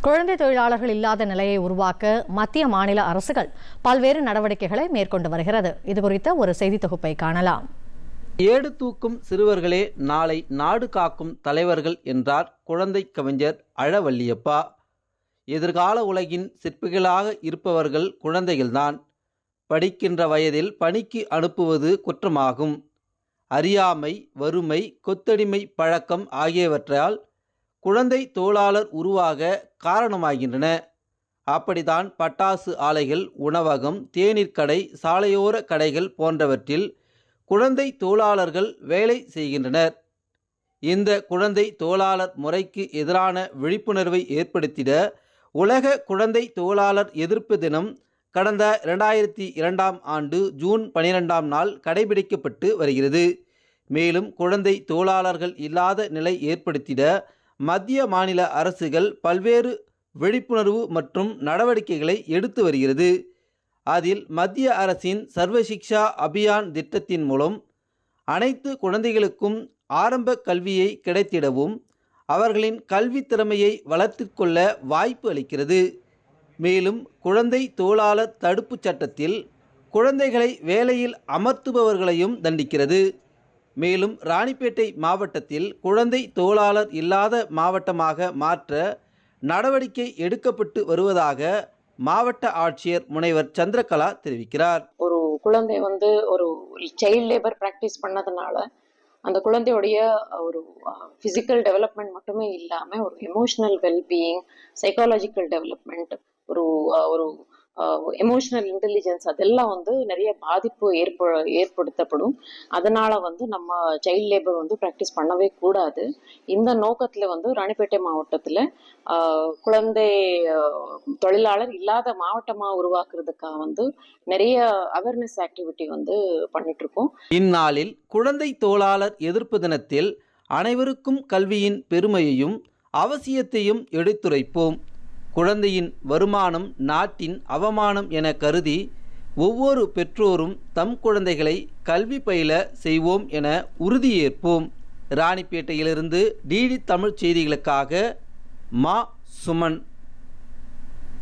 குழந்தை தொழிலாளர்கள் இல்லாத நிலையை உருவாக்க மத்திய மாநில அரசுகள் பல்வேறு நடவடிக்கைகளை மேற்கொண்டு வருகிறது. இதுகுறித்த ஒரு செய்தி தொகுப்பை காணலாம். ஏடு தூக்கும் சிறுவர்களே நாளை நாடு காக்கும் தலைவர்கள் என்றார் குழந்தை கவிஞர் அழவல்லியப்பா எதிர்கால உலகின் சிற்பிகளாக இருப்பவர்கள் குழந்தைகள்தான். படிக்கின்ற வயதில் பணிக்கு அனுப்புவது குற்றமாகும். அறியாமை வறுமை கொத்தடிமை பழக்கம் ஆகியவற்றால் குழந்தை தொழிலாளர் உருவாக காரணமாகின்றன. அப்படித்தான் பட்டாசு ஆலைகள் உணவகம் தேநீர் கடை சாலையோர கடைகள் போன்றவற்றில் குழந்தை தொழிலாளர்கள் வேலை செய்கின்றனர். இந்த குழந்தை தொழிலாளர் முறைக்கு எதிரான விழிப்புணர்வை ஏற்படுத்திட உலக குழந்தை தொழிலாளர் எதிர்ப்பு தினம் கடந்த இரண்டாயிரத்தி இரண்டாம் ஆண்டு ஜூன் பனிரெண்டாம் நாள் கடைபிடிக்கப்பட்டு வருகிறது. மேலும் குழந்தை தொழிலாளர்கள் இல்லாத நிலை ஏற்படுத்திட மத்திய மாநில அரசுகள் பல்வேறு விழிப்புணர்வு மற்றும் நடவடிக்கைகளை எடுத்து வருகிறது. அதில் மத்திய அரசின் சர்வசிக்ஷா அபியான் திட்டத்தின் மூலம் அனைத்து குழந்தைகளுக்கும் ஆரம்ப கல்வியை கிடைத்திடவும் அவர்களின் கல்வி திறமையை வளர்த்துக்கொள்ள வாய்ப்பு அளிக்கிறது. மேலும் குழந்தை தொழிலாளர் தடுப்புச் சட்டத்தில் குழந்தைகளை வேலையில் அமர்த்துபவர்களையும் தண்டிக்கிறது. மேலும் ராணிப்பேட்டை மாவட்டத்தில் குழந்தை தொழிலாளர் இல்லாத மாவட்டமாக மாற்ற நடவடிக்கை எடுக்கப்பட்டு வருவதாக மாவட்ட ஆட்சியர் முனைவர் சந்திரகலா தெரிவிக்கிறார். ஒரு குழந்தை வந்து ஒரு சைல்ட் லேபர் ப்ராக்டிஸ் பண்ணதுனால அந்த குழந்தையுடைய ஒரு ஃபிசிக்கல் டெவலப்மெண்ட் மட்டுமே இல்லாமல் ஒரு எமோஷனல் வெல்பீயிங் சைக்காலஜிக்கல் டெவலப்மெண்ட் ஒரு ஒரு எமோஷனல் இன்டெலிஜென்ஸ் அதெல்லாம் வந்து நிறைய பாதிப்பு ஏற்ப ஏற்படுத்தப்படும். அதனால வந்து நம்ம சைல்ட் லேபர் வந்து ப்ராக்டிஸ் பண்ணவே கூடாது. இந்த நோக்கத்தில் வந்து ராணிப்பேட்டை மாவட்டத்தில் குழந்தை தொழிலாளர் இல்லாத மாவட்டமாக உருவாக்குறதுக்காக வந்து நிறைய அவேர்னஸ் ஆக்டிவிட்டி வந்து பண்ணிட்டு இருக்கோம் இந்நாளில் குழந்தை தொழிலாளர் எதிர்ப்பு தினத்தில் அனைவருக்கும் கல்வியின் பெருமையையும் அவசியத்தையும் எடுத்துரைப்போம். குழந்தையின் வருமானம் நாட்டின் அவமானம் என கருதி ஒவ்வொரு பெற்றோரும் தம் குழந்தைகளை கல்வி பயில செய்வோம் என உறுதியேற்போம். ராணிப்பேட்டையிலிருந்து டிடி தமிழ் செய்திகளுக்காக மா சுமன்.